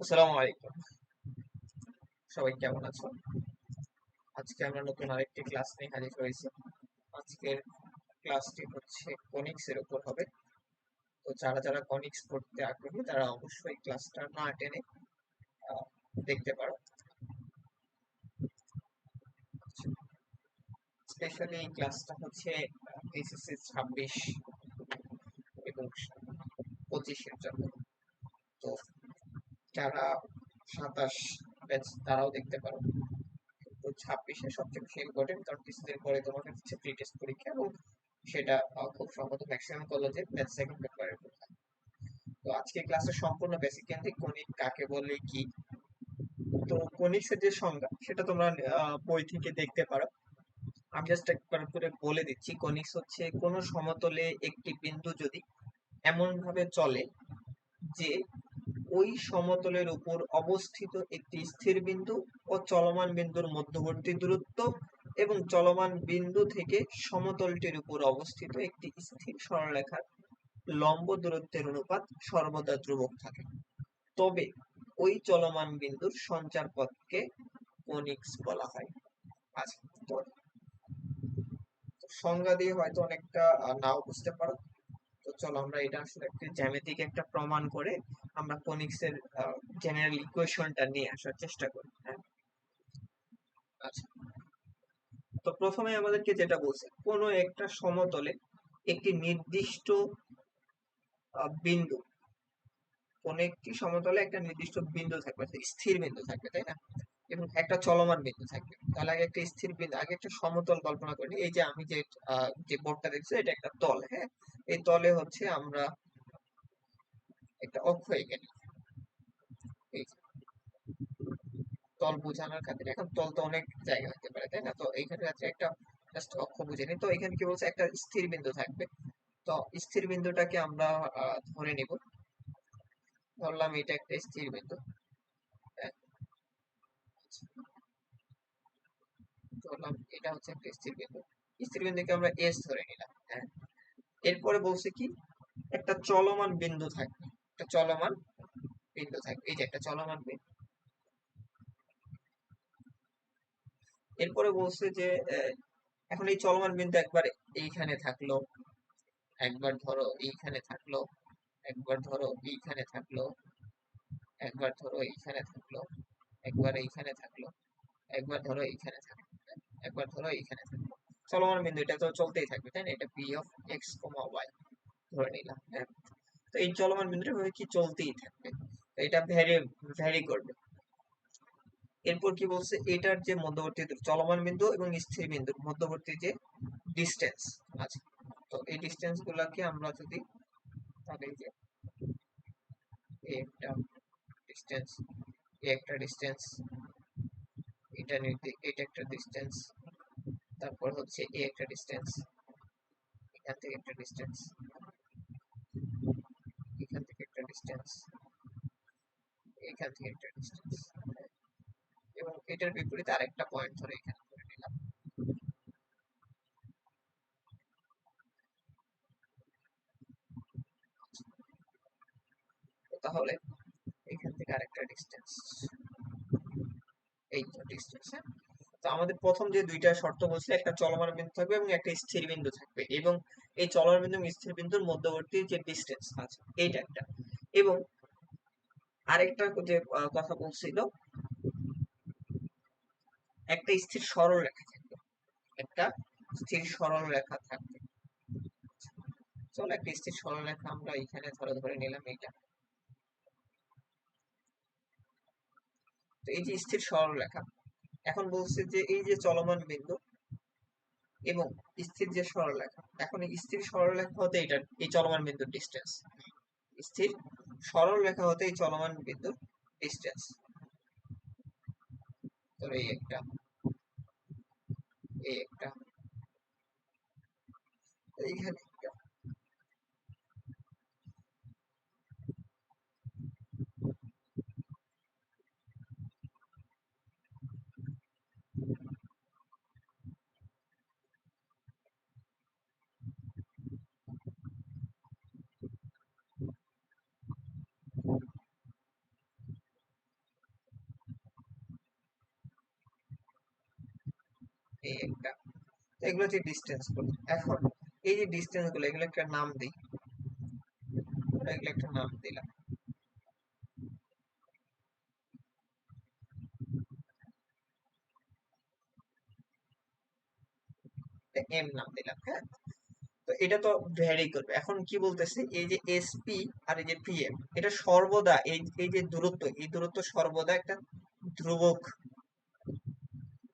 আসসালামু আলাইকুম। সবাই কেমন আছো আজকে আমরা নতুন আরেকটি ক্লাস নিয়ে হাজির হয়েছি। আজকের ক্লাসটি হচ্ছে কনিক্স এর উপর হবে। তো যারা যারা কনিক্স পড়তে আগ্রহী, তারা অবশ্যই ক্লাসটা না টেনে দেখতে পারো। স্পেশালি এই ক্লাসটা হচ্ছে এইচএসসি ছাব্বিশ এবং পঁচিশের জন্য। যারা সাতাশ ব্যাচ, তারাও দেখতে পারো। তো ছাব্বিশে সবচেয়ে বেশি ইম্পর্টেন্ট কারণ কিছুদিন পরে তোমাদের হচ্ছে প্রি টেস্ট পরীক্ষা এবং সেটা খুব সম্ভবত ম্যাক্সিমাম কলেজে ম্যাথ সেকেন্ড পেপারের পরীক্ষা তো আজকে ক্লাসে সম্পূর্ণ বেসিক কেন্দ্রিক গণিত কাকে বলে, কি? তো কনিক্সের যে সংজ্ঞা, সেটা তোমরা বই থেকে দেখতে পারো। আমি জাস্ট একবার করে বলে দিচ্ছি কনিক্স হচ্ছে কোনো সমতলে একটি বিন্দু যদি এমন ভাবে চলে যে ওই সমতলের উপর অবস্থিত একটি স্থির বিন্দু ও চলমান বিন্দুর মধ্যবর্তী দূরত্ব এবং চলমান বিন্দু থেকে সমতলটির উপর অবস্থিত একটি স্থির সরলরেখার লম্ব দূরত্বের অনুপাত সর্বদা ধ্রুবক থাকে। তবে ওই চলমান বিন্দুর সঞ্চার পথকে কনিক্স বলা হয়। আচ্ছা সংজ্ঞা দিয়ে হয়তো অনেকটা নাও বুঝতে পারো। তো চলো আমরা এটা আসলে একটা জ্যামিতিক একটা প্রমাণ করে আমরা কনিক্স এর জেনারেল ইকুয়েশনটা নিয়ে আসার চেষ্টা করি হ্যাঁ। আচ্ছা। তো প্রথমে আমাদেরকে যেটা বলছে, কোনো একটা সমতলে একটি নির্দিষ্ট বিন্দু, কোন একটি সমতলে একটা নির্দিষ্ট বিন্দু থাকবে স্থির বিন্দু থাকবে, তাই না? এবং একটা চলমান বিন্দু থাকবে। তাহলে আগে একটা স্থির বিন্দু, আগে একটা সমতল কল্পনা করি। এই যে আমি যে যে বোর্ডটা দেখছি, এটা একটা তল হ্যাঁ? এই তলে হচ্ছে আমরা অক্ষ এঁকে নিই এই তল বোঝানোর খাতিরে। এখন তল তো অনেক জায়গা হতে পারে তাই না? তো এইখানে আছে একটা জাস্ট অক্ষ বুঝে নিই তো এখানে কি বলছে? একটা স্থির বিন্দু থাকবে। তো স্থির বিন্দুটাকে আমরা ধরে নিব। ধরলাম এটা একটা স্থির বিন্দু। হ্যাঁ, ধরলাম এটা হচ্ছে একটা স্থির বিন্দু। স্থির বিন্দুকে আমরা এস ধরে নিলাম। হ্যাঁ। এরপরে বলছে কি? একটা চলমান বিন্দু থাকবে। একটা চলমান বিন্দু থাকবে। এই যে একটা চলমান বিন্দু। এরপরে বলছে যে এখন এই চলমান বিন্দু একবার এইখানে থাকল, একবার ধরো এইখানে থাকল, একবার ধরো এইখানে থাকল, একবার ধরো এইখানে থাকল, একবার এইখানে থাকল, একবার ধরো এইখানে থাকল, একবার ধরো এইখানে থাকল। চলমান বিন্দু, এটা তো চলতেই থাকবে, তাই না? এটা P of X comma Y ধরে নিলাম হ্যাঁ? তো এই চলমান বিন্দুটা ভাবে কি চলতেই থাকবে? এটা ভ্যারি ভ্যারি করবে। এরপর কি বলছে? এটার যে মধ্যবর্তী চলমান বিন্দু এবং স্থির বিন্দুর মধ্যবর্তী যে ডিস্টেন্স আছে। তো এই ডিস্টেন্স গুলাকে আমরা যদি তাহলে যে একটা ডিস্টেন্স একটা ডিস্টেন্স এটা এটা একটা ডিস্টেন্স তারপর হচ্ছে এ একটা ডিস্টেন্স এখান থেকে একটা ডিস্টেন্স ডিস্টেন্স এখান থেকে একটা এবং এটার বিপরীতে আরেকটা পয়েন্ট ধরে এখানে ধরে নিলাম। তাহলে এখান থেকে আরেকটা ডিস্টেন্স এই তো ডিস্টেন্স হ্যাঁ? তো আমাদের প্রথম যে দুইটা শর্ত বলছিল একটা চলমান বিন্দু থাকবে এবং একটা স্থির বিন্দু থাকবে। এবং এই চলমান বিন্দু এবং স্থির বিন্দুর মধ্যবর্তী যে ডিস্টেন্স আছে, এইটা একটা। এবং আরেকটা যে কথা বলছিল, একটা স্থির সরল রেখা থাকবে। একটা স্থির সরল রেখা থাকবে। চলো, একটা স্থির সরল রেখা আমরা এখানে ধরে ধরে নিলাম এইটা তো এই যে স্থির সরল রেখা, এখন বলছে যে এই যে চলমান বিন্দু এবং স্থির যে সরলরেখা এখন স্থির সরলরেখা হতে এটা, এই চলমান বিন্দুর ডিস্টেন্স স্থির সরলরেখা রেখা হতেই চলমান বিন্দুর ডিস্টেন্স তোর এই একটা এই একটা। এইখানে একটা। এগুলো হচ্ছে ডিস্টেন্সগুলো। এখন এই যে ডিস্টেন্সগুলো, এগুলো একটা নাম দিই। এগুলো একটা নাম দিলাম। এম নাম দিলাম হ্যাঁ? তো এটা তো ভ্যারি করবে। এখন কি বলতেছে? এই যে এসপি আর এই যে পিএম এটা সর্বদা, এই এই যে দূরত্ব, এই দূরত্ব সর্বদা একটা ধ্রুবক।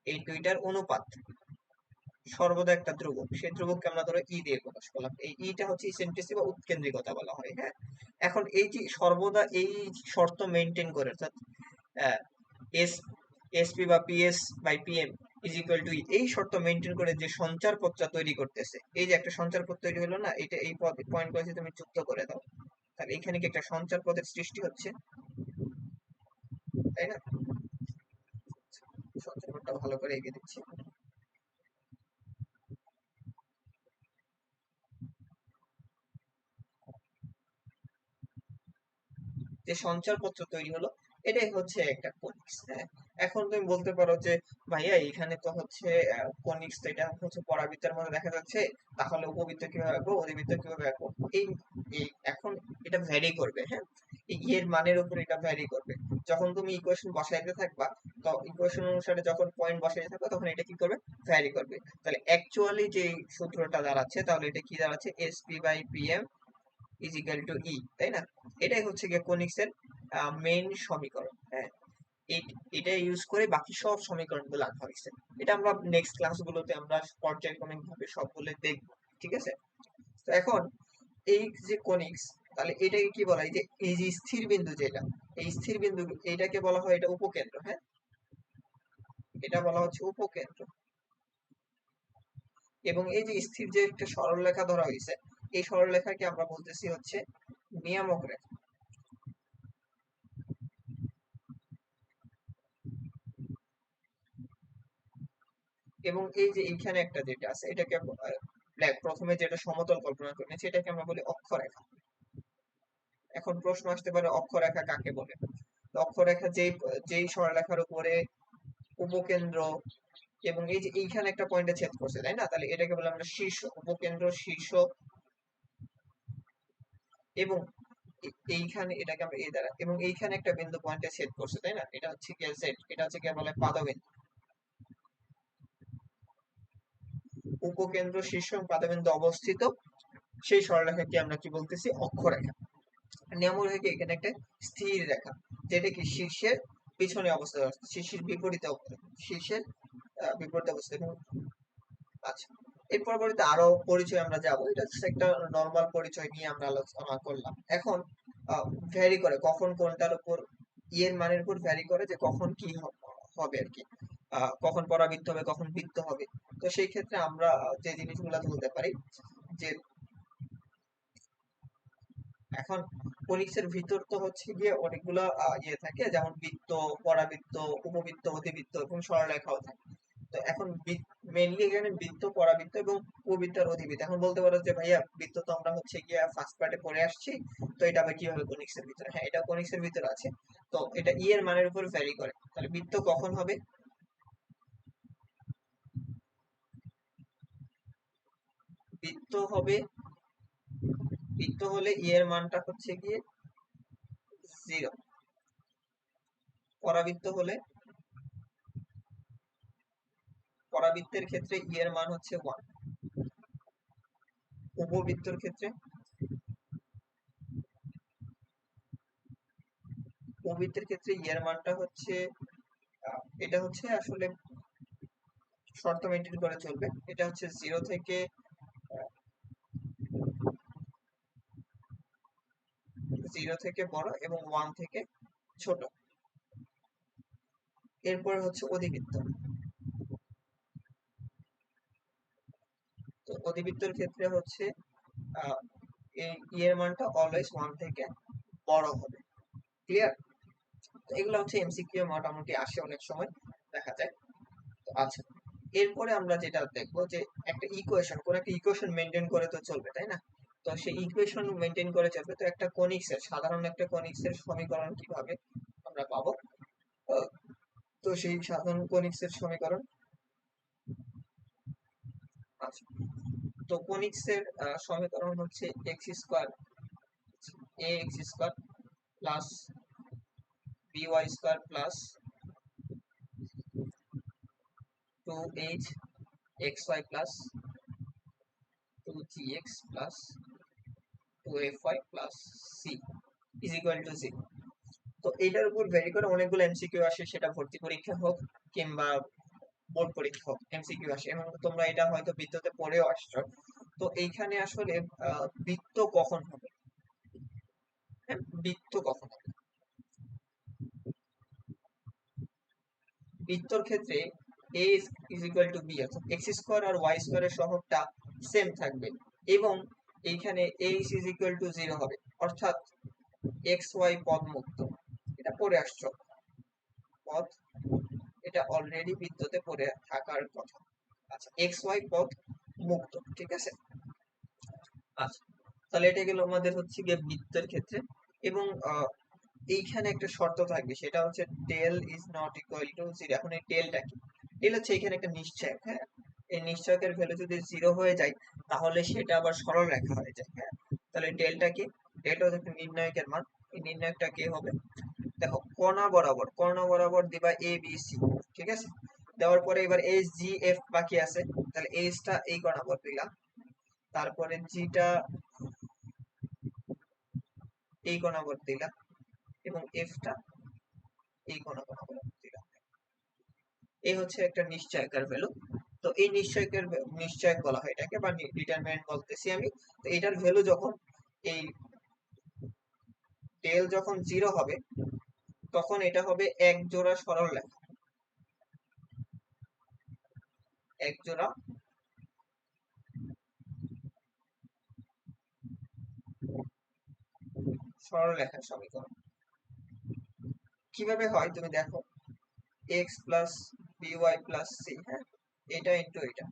এই দুইটার অনুপাত। সর্বদা একটা ধ্রুবক। সেই ধ্রুবককে আমরা ধরো ই দিয়ে প্রকাশ করলাম। এই ইটা হচ্ছে ইসেন্ট্রিসি বা উৎকেন্দ্রিকতা বলা হয় হ্যাঁ? এখন এই যে সর্বদা এই শর্ত মেনটেন করে, অর্থাৎ এস এসপি বা PS by PM is equal to এই শর্ত মেনটেন করে যে সঞ্চার পথটা তৈরি করতেছে, এই যে একটা সঞ্চার পথ তৈরি হলো না, এটা এই পয়েন্ট করে তুমি যুক্ত করে দাও। তাহলে এখানে কি একটা সঞ্চার পথের সৃষ্টি হচ্ছে? তাই না? সঞ্চার পথটা ভালো করে এঁকে দিচ্ছি। যে সঞ্চারপত্র তৈরি হলো, এটাই হচ্ছে একটা কনিক্স হ্যাঁ। এখন তুমি বলতে পারো যে, ভাইয়া, এখানে তো হচ্ছে কনিক্স, তো এটা হচ্ছে পরাবৃত্তের মধ্যে দেখা যাচ্ছে, তাহলে উপবৃত্ত কীভাবে আঁকবো, অধিবৃত্ত কীভাবে আঁকবো? এই এখন এটা ভ্যারি করবে হ্যাঁ। এর মানের উপর এটা ভ্যারি করবে। যখন তুমি ইকুয়েশন বসাইতে থাকবা, তো ইকুয়েশন অনুসারে যখন পয়েন্ট বসাইতে থাকবা, তখন এটা কি করবে? ভ্যারি করবে। তাহলে অ্যাকচুয়ালি যে সূত্রটা দাঁড়াচ্ছে, তাহলে এটা কি দাঁড়াচ্ছে? S SP by PM is equal to E তাই না? এটাই হচ্ছে গিয়ে কনিক্সের মেইন সমীকরণ হ্যাঁ। এটা ইউজ করে বাকি সব সমীকরণগুলো আঁকা হয়েছে। এটা আমরা নেক্সট ক্লাসগুলোতে আমরা পর্যায়ক্রমিক ভাবে সবগুলো দেখব, ঠিক আছে? তো এখন, এই যে কোনিক্স, তাহলে এটাকে কি বলা হয়? যে এই যে স্থির বিন্দু যেটা, এই স্থির বিন্দু, এটাকে বলা হয় এটা উপকেন্দ্র হ্যাঁ? এটা বলা হচ্ছে উপকেন্দ্র। এবং এই যে স্থির যে একটা সরলরেখা ধরা হয়েছে এই সরলরেখাকে আমরা বলতেছি হচ্ছে নিয়ামক রেখা। এবং এই যে এইখানে একটা যেটা আছে, এটাকে প্রথমে যেটা সমতল কল্পনা করে নিয়েছি, এটাকে আমরা বলি অক্ষরেখা। এখন প্রশ্ন আসতে পারে, অক্ষরেখা কাকে বলে? অক্ষরেখা যেই যেই সরলরেখার উপরে উপকেন্দ্র এবং এই যে এইখানে একটা পয়েন্টে ছেদ করছে, তাই না? তাহলে এটাকে বলে আমরা শীর্ষ, উপকেন্দ্র শীর্ষ এবং এইখানে এটাকে আমরা এই দ্বারা, এবং এইখানে একটা বিন্দু পয়েন্টে ছেদ করছে, তাই না? এটা হচ্ছে কি সেট এটা হচ্ছে কি বলে পাদবিন্দু। উপকেন্দ্র শীর্ষ পাদবিন্দু অবস্থিত, সেই সরলরেখাকে আমরা কি বলতেছি? অক্ষরেখা। নিয়মরেখা এখানে একটা স্থির রেখা, যেটা কি শীর্ষের পিছনে অবস্থা শীর্ষের বিপরীতে শীর্ষের বিপরীতে অবস্থা এবং আচ্ছা। এর পরবর্তীতে আরও পরিচয় আমরা যাব। এটা একটা নর্মাল পরিচয় নিয়ে আমরা আলোচনা করলাম। এখন ভ্যারি করে কখন কোনটার উপর ইয়ের মানের উপর ভ্যারি করে যে কখন কি হবে আর কি। কখন পরাবৃত্ত হবে, কখন বৃত্ত হবে। তো সেই ক্ষেত্রে আমরা যে জিনিসগুলো বলতে পারি যে এখন কনিক্সের ভিতর তো হচ্ছে গিয়ে অনেকগুলো ইয়ে থাকে, যেমন বৃত্ত, পরাবৃত্ত, উপবৃত্ত, অতিবৃত্ত এবং সরলরেখাও থাকে। তো এখন মেইনলি এখানে বৃত্ত, পরাবৃত্ত এবং উপবৃত্ত আর অধিবৃত্ত। এখন বলতে পারো যে ভাইয়া, বৃত্ত তো আমরা হচ্ছে গিয়ে ফার্স্ট পার্টে পড়ে আসছি, তো এটা আবার কীভাবে কনিক্সের ভিতরে? হ্যাঁ এটা কনিক্সের ভিতরে আছে। তো এটা ই এর মানের উপর ভ্যারি করে। তাহলে বৃত্ত কখন হবে? বৃত্ত হবে, বৃত্ত হলে ই এর মানটা হচ্ছে গিয়ে জিরো পরাবৃত্ত হলে পরাবৃত্তের ক্ষেত্রে ই এর মান হচ্ছে ওয়ান উপবৃত্তর ক্ষেত্রে উপবৃত্তের ক্ষেত্রে ই এর মানটা হচ্ছে এটা হচ্ছে আসলে শর্ত মেনটেন করে চলবে। এটা হচ্ছে জিরো থেকে জিরো থেকে বড় এবং ওয়ান থেকে ছোট। এরপরে হচ্ছে অধিবৃত্ত তো অধিবৃত্তর ক্ষেত্রে হচ্ছে এই এর মানটা অলওয়েজ ওয়ান থেকে বড় হবে। ক্লিয়ার তো এগুলো হচ্ছে এমসিকিউ মোটামুটি আসে অনেক সময়, দেখা যায়। তো আচ্ছা এরপরে আমরা যেটা দেখব যে একটা ইকুয়েশন কোন একটা ইকুয়েশন মেনটেন করে তো চলবে, তাই না? তো সেই ইকুয়েশন মেনটেন করে চলবে, তো একটা কনিক্সের সাধারণ একটা কনিক্সের সমীকরণ কীভাবে আমরা পাবো? তো সেই সাধারণ কনিক্সের সমীকরণ। আচ্ছা। তো কোনিক্স এর আহ, সমীকরণ হচ্ছে X square A X square plus B Y square plus two H X Y plus two G X plus two F Y plus C is equal to zero তো এইটার উপর ভেরি করে অনেকগুলো এমসিকিউ আসে সেটা ভর্তি পরীক্ষা হোক কিংবা বোর্ড পরীক্ষা এমসিকিউ আসে। এবং তোমরা এটা হয়তো বৃত্ততে পড়েও আসছো। তো এইখানে আসলে বৃত্ত কখন হবে? হ্যাঁ বৃত্ত কখন হবে? বৃত্তর ক্ষেত্রে a is equal to B অর্থাৎ এক্স স্কোয়ার আর ওয়াই স্কোয়ারের সহগটা সেম থাকবে। এবং এইখানে a is equal to zero হবে। অর্থাৎ ওয়াই পদ মুক্ত। এটা পড়ে আসছো। পদ এটা অলরেডি বৃত্ততে পড়ে থাকার কথা। আচ্ছা এক্স ওয়াই পদ মুক্ত, ঠিক আছে? আচ্ছা তাহলে এটা গেল আমাদের হচ্ছে গিয়ে বৃত্তের ক্ষেত্রে। এবং এইখানে একটা শর্ত থাকবে, সেটা হচ্ছে del is not equal to zero এখন এই টেলটা কি? টেল হচ্ছে এখানে একটা নিশ্চয়ক হ্যাঁ? এই নিশ্চয়কের ভ্যালু যদি জিরো হয়ে যায়, তাহলে সেটা আবার সরল রেখা হয়ে যায় হ্যাঁ? তাহলে টেলটা কি? টেলটা হচ্ছে একটা নির্ণায়কের মান। এই নির্ণায়কটা কি হবে? দেখো, কণা বরাবর কণা বরাবর দিবা এ বি সি ঠিক আছে? দেওয়ার পরে এবার এইচ জি এফ বাকি আছে। তাহলে এইচটা এই কণা বরাবর দিলাম তারপরে জিটা এই কণা বরাবর দিলাম এবং এফটা এই কণা বরাবর দিলাম। এই হচ্ছে একটা নিশ্চয়কের ভ্যালু তো এই নিশ্চয়কের নিশ্চয়ক বলা হয় এটাকে বা ডিটারমিনেন্ট বলতেছি আমি। তো এটার ভ্যালু যখন এই টেল যখন জিরো হবে, তখন এটা হবে এক জোড়া সরল রেখা এক জোড়া। সরলরেখার সমীকরণ। কীভাবে হয় তুমি দেখো X plus B Y plus C হ্যাঁ? এটা ইন্টু এটা।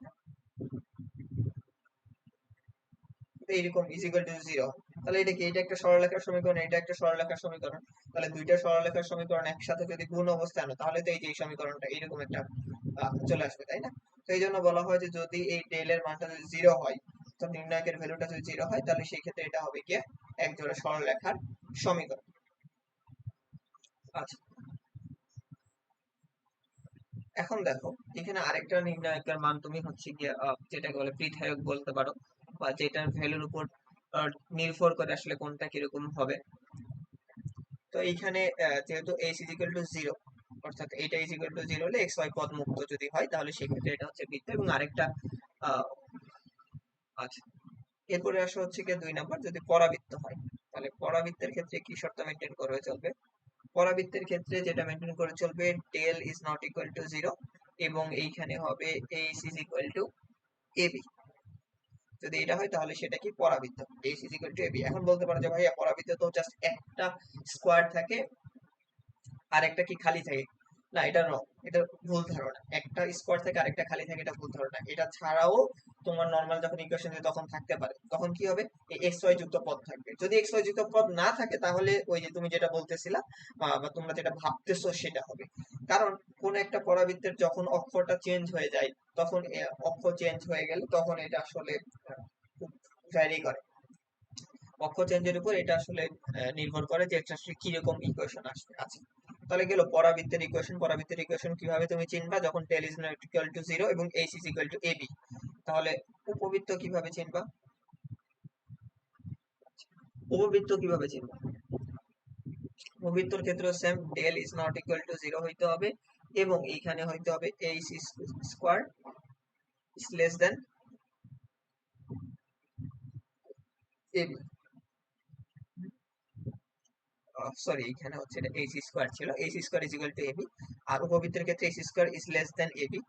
এইরকম ইজিক্যাল টু জিরো তাহলে এটা কি? এটা একটা সরলরেখার সমীকরণ, এটা একটা সরলরেখার সমীকরণ। তাহলে দুইটা সরলরেখার সমীকরণ একসাথে যদি গুণ অবস্থায় আনো, তাহলে তো এই যে সমীকরণটা, এইরকম একটা চলে আসবে, তাই না? তো এই জন্য বলা হয় যে যদি এই টেলের মানটা যদি জিরো হয়, তো নির্ণায়কের ভ্যালুটা যদি জিরো হয়, তাহলে সেই ক্ষেত্রে এটা হবে গিয়ে এক জোড়া সরলরেখার সমীকরণ। আচ্ছা। এখন দেখো, এখানে আরেকটা নির্ণায়কের মান তুমি হচ্ছে গিয়ে যেটাকে বলে পৃথায়ক বলতে পারো, বা যেটার ভ্যালুর উপর নির্ভর করে আসলে কোনটা কীরকম হবে। তো এইখানে যেহেতু H is equal to zero অর্থাৎ এইটা ইজ ইকুয়াল টু জিরো হলে এক্স ওয়াই পদ মুক্ত যদি হয়, তাহলে সেক্ষেত্রে এটা হচ্ছে বৃত্ত এবং আরেকটা আচ্ছা। এরপরে আসা হচ্ছে গিয়ে দুই নাম্বার, যদি পরাবৃত্ত হয়, তাহলে পরাবৃত্তের ক্ষেত্রে কি শর্ত মেনটেন করে চলবে? পরাবৃত্তের ক্ষেত্রে যেটা মেনটেন করে চলবে del is not equal to zero এবং এইখানে হবে H is equal to AB যদি এটা হয়, তাহলে সেটা কি? পরাবৃত্ত। H is equal to AB এখন বলতে পারো যে ভাইয়া, পরাবৃত্ত তো জাস্ট একটা স্কোয়ার থাকে আর একটা কি খালি থাকে? না, এটা রং এটা ভুল ধারণা। একটা স্কোয়ার থেকে আরেকটা খালি থাকে, এটা ভুল ধারণা। এটা ছাড়াও তোমার নর্মাল যখন ইকুয়েশন তখন থাকতে পারে। তখন কি হবে? এক্স ওয়াই যুক্ত পদ থাকবে। যদি এক্স ওয়াই যুক্ত পদ না থাকে, তাহলে ওই যে তুমি যেটা বলতেছিলা, বা তোমরা যেটা ভাবতেছো সেটা হবে। কারণ কোন একটা পরাবৃত্তের যখন অক্ষরটা চেঞ্জ হয়ে যায়, তখন অক্ষর চেঞ্জ হয়ে গেলে তখন এটা আসলে ভ্যারি করে। অক্ষর চেঞ্জের উপর এটা আসলে নির্ভর করে যে এটা আসলে কীরকম ইকুয়েশন আসবে। আচ্ছা। তাহলে গেল পরাবৃত্তের ইকুয়েশন পরাবৃত্তের ইকুয়েশন কীভাবে তুমি চিনবা? যখন del is not equal to zero এবং H is equal to AB তাহলে উপবৃত্ত কীভাবে চিনবা? উপবৃত্ত কীভাবে চিনবা? উপবৃত্তর ক্ষেত্রে same del is not equal to zero হইতে হবে এবং এইখানে হইতে হবে H square is less than AB sorry এখানে হচ্ছে এটা এইচ স্কোয়ার ছিল। H square is equal to AB আর উপবৃত্তের ক্ষেত্রে H square is less than AB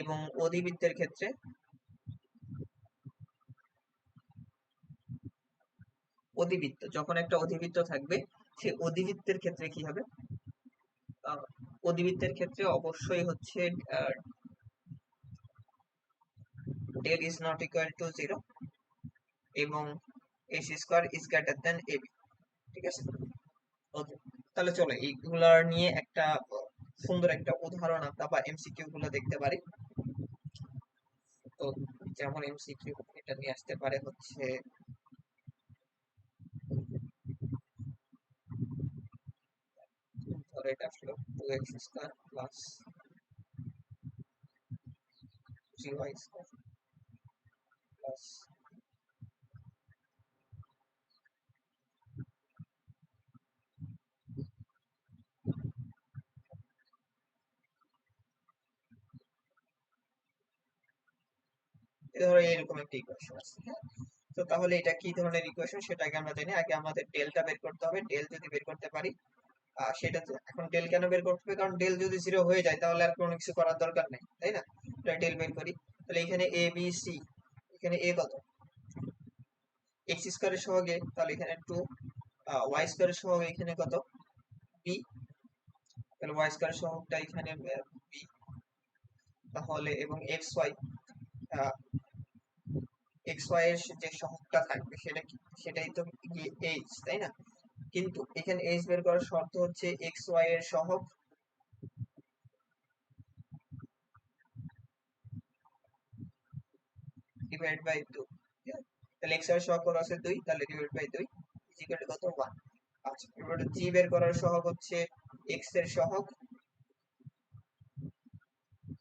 এবং অধিবৃত্তের ক্ষেত্রে অধিবৃত্ত, যখন একটা অধিবৃত্ত থাকবে সেই অধিবৃত্তের ক্ষেত্রে কি হবে? অধিবৃত্তের ক্ষেত্রে অবশ্যই হচ্ছে del is not equal to zero এবং H square is greater than AB ঠিক আছে? তাহলে চলো এইগুলার নিয়ে একটা সুন্দর একটা উদাহরণ আমরা বা এমসিকিউ গুলো দেখতে পারি। তো যেমন এমসিকিউ এটা নিয়ে আসতে পারে হচ্ছে এটা ধরো এরকম একটা ইকুয়েশন আছে হ্যাঁ? তো তাহলে এটা কি ধরনের ইকুয়েশন সেটা আগে আমরা জানি আগে আমাদের ডেলটা বের করতে হবে। ডেল যদি বের করতে পারি সেটা এখন ডেল কেন বের করতে হবে? কারণ ডেল যদি জিরো হয়ে যায়, তাহলে আর কোনো কিছু করার দরকার নেই, তাই না? এটা ডেল বের করি। তাহলে এখানে এ বি সি এখানে এ কত? এক্স স্কোয়ারের সহগে, তাহলে এখানে টু ওয়াই স্কোয়ারের সহগে এখানে কত? বি তাহলে ওয়াই স্কোয়ারের সহগটা এখানে বি তাহলে, এবং এক্স ওয়াই এক্স ওয়াই এর যে সহগটা থাকবে সেটা কি? সেটাই তো এইচ তাই না? কিন্তু এখানে এইচ বের করার শর্ত হচ্ছে এক্স ওয়াই এর সহগ। ডিভাইড বাই টু তাহলে এক্সের সহগ আছে? দুই। তাহলে ডিভাইড বাই দুই কত? ওয়ান আচ্ছা এবার জি বের করার সহগ হচ্ছে এক্সের সহগ।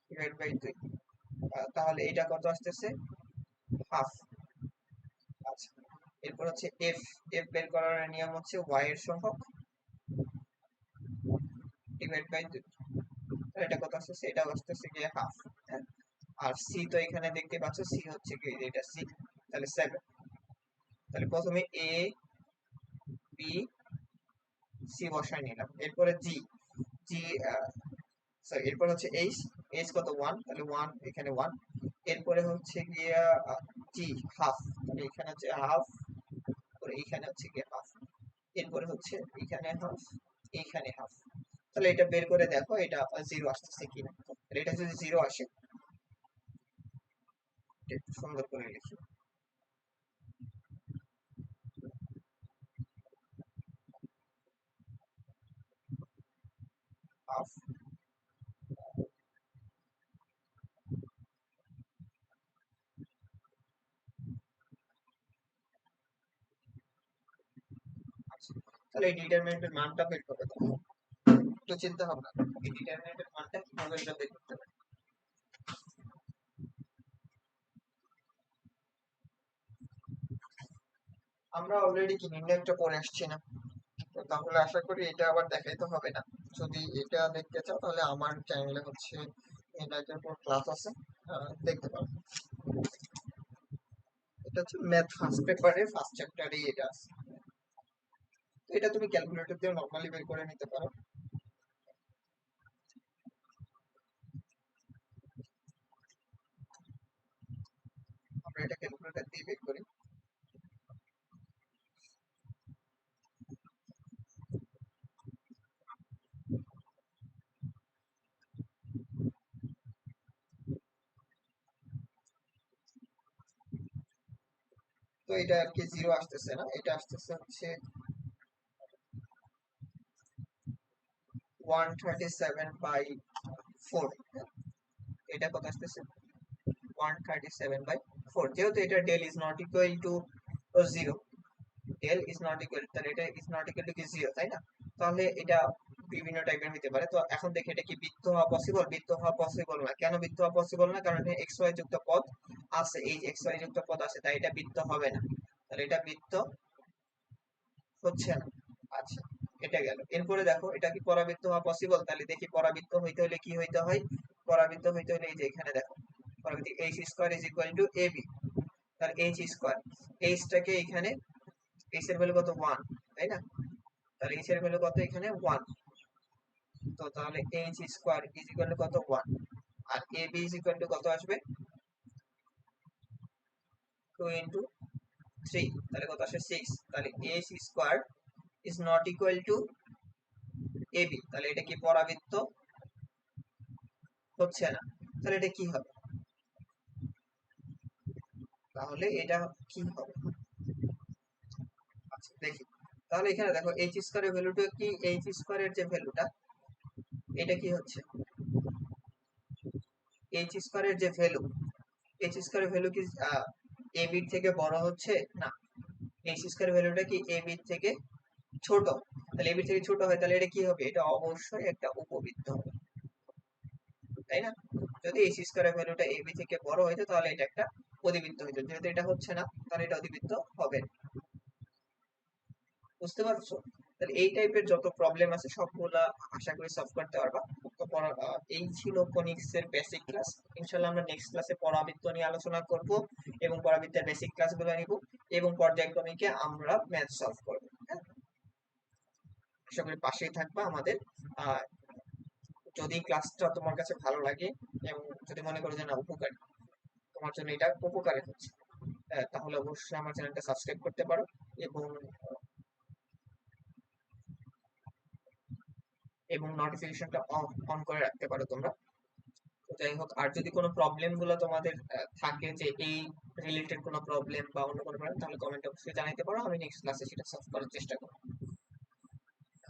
ডিভাইড বাই দুই তাহলে এটা কত আসতেছে? হাফ আচ্ছা এরপর হচ্ছে এফ এফ বের করার নিয়ম হচ্ছে ওয়াই এর সহগ ডিভাইড বাই দুই। এটা কত আসতেছে? এটা আসতেছে গিয়ে হাফ হ্যাঁ? আর সি তো এখানে দেখতে পাচ্ছ সি হচ্ছে কি এটা সি তাহলে সেভেন তাহলে প্রথমে এ বি সি বসায় নিলাম। এরপরে জি জি সরি এরপর হচ্ছে এইচ এইচ কত? ওয়ান তাহলে ওয়ান এখানে ওয়ান এরপরে হচ্ছে গিয়ে জি হাফ তাহলে এখানে হচ্ছে হাফ এইখানে হচ্ছে গিয়ে হাফ, এরপরে হচ্ছে এখানে হাফ, এইখানে হাফ। তাহলে এটা বের করে দেখো, এটা জিরো আসতেছে কিনা। তাহলে এটা যদি জিরো আসে সুন্দর করে লিখি। হাফ তাহলে এই ডিটারমিনেন্টের মানটা বের করে দাও একটু চিন্তা ভাবনা। এই ডিটারমিনেন্টের মানটা কীভাবে এটা বের করতে পারি? আমরা অলরেডি কি নির্ণয়টা পড়ে আসছি না? তো তাহলে আশা করি এটা আবার দেখাইতে হবে না। যদি এটা দেখতে চাও, তাহলে আমার চ্যানেলে হচ্ছে নির্ণয়ের উপর ক্লাস আছে দেখতে পারো। এটা হচ্ছে ম্যাথ ফার্স্ট পেপারে ফার্স্ট চ্যাপ্টারে এটা আছে। এটা তুমি ক্যালকুলেটর দিয়ে নর্মালি বের করে নিতে পারো। আমরা এটা ক্যালকুলেটর দিয়ে বের করি। তো এটা আর কি জিরো আসতেছে না, এটা আসতেছে হচ্ছে one thirty seven by four এটা কত আসতেছে? One thirty seven by four যেহেতু এটা del is not two zero del is not এটা ইজ নট ইকুয়াল তাই না? তাহলে এটা বিভিন্ন টাইপের হতে পারে। তো এখন দেখি এটা কি বৃত্ত হওয়া পসিবল বৃত্ত হওয়া পসিবল না। কেন বৃত্ত হওয়া পসিবল না? কারণ এখানে এক্স ওয়াই যুক্ত পদ আছে। এই এক্স ওয়াই যুক্ত পদ আছে, তাই এটা বৃত্ত হবে না। তাহলে এটা বৃত্ত হচ্ছে না। এটা গেল। এরপরে দেখো, এটা কি পরাবৃত্ত হওয়া পসিবল তাহলে দেখি পরাবৃত্ত হইতে হলে কি হইতে হয়? পরাবৃত্ত হইতে হলে এই যে এখানে দেখো, পরাবৃত্ত H square is equal to A B তাহলে এইচ এইচটাকে এখানে এইচ এর ভ্যালু কত? ওয়ান তাই না? তাহলে এইচ এর ভ্যালু কত এখানে? তো তাহলে এইচ ইজ ইকুয়াল টু কত? One R A B is equal to কত আসবে? তাহলে কত আসবে সিক্স তাহলে H square not equal to A B তাহলে এটা কি পরাবৃত্ত হচ্ছে না। তাহলে এটা কি হবে? তাহলে এটা কি হবে? আচ্ছা দেখি। তাহলে এখানে দেখো এইচ স্কোয়ারের ভ্যালুটা কি? এইচ স্কোয়ারের যে ভ্যালুটা এটা কি হচ্ছে? এইচ স্কোয়ারের যে ভ্যালু এইচ স্কোয়ার ভ্যালু কি এ বির থেকে বড় হচ্ছে? না। এইচ স্কোয়ার ভ্যালুটা কি এ বির থেকে ছোট। তাহলে এ বির থেকে ছোট হয়, তাহলে এটা কি হবে? এটা অবশ্যই একটা উপবৃত্ত হবে। তাই না? যদি এইচ স্কোয়ারের ভ্যালুটা বি থেকে বড় হইতো, তাহলে এটা একটা অধিবৃত্ত হইতো। যেহেতু এটা হচ্ছে না, তাহলে এটা অধিবৃত্ত হবে বুঝতে পারছ? তাহলে এই টাইপের যত প্রবলেম আছে, সবগুলা আশা করি সলভ করতে পারবা। তো এই ছিল কোনিক্স এর বেসিক ক্লাস ইনশাআল্লাহ আমরা নেক্সট ক্লাসে পরাবৃত্ত নিয়ে আলোচনা করব এবং পরাবৃত্তের বেসিক ক্লাসগুলো নিব এবং পর্যায়ক্রমিকে আমরা ম্যাথ সলভ করব। আশা পাশেই থাকবা আমাদের। যদি ক্লাসটা তোমার কাছে ভালো লাগে এবং যদি মনে করো যে না, উপকারী, তোমার জন্য এটা উপকারী হচ্ছে তাহলে অবশ্যই আমার চ্যানেলটা সাবস্ক্রাইব করতে পারো এবং এবং নোটিফিকেশনটা অন করে রাখতে পারো তোমরা। যাই হোক, আর যদি কোনো প্রবলেমগুলো তোমাদের থাকে যে এই রিলেটেড কোনো প্রবলেম বা অন্য কোনো প্রবলেম তাহলে কমেন্টে অবশ্যই জানাতে পারো, আমি নেক্সট ক্লাসে সেটা সলভ করার চেষ্টা করব।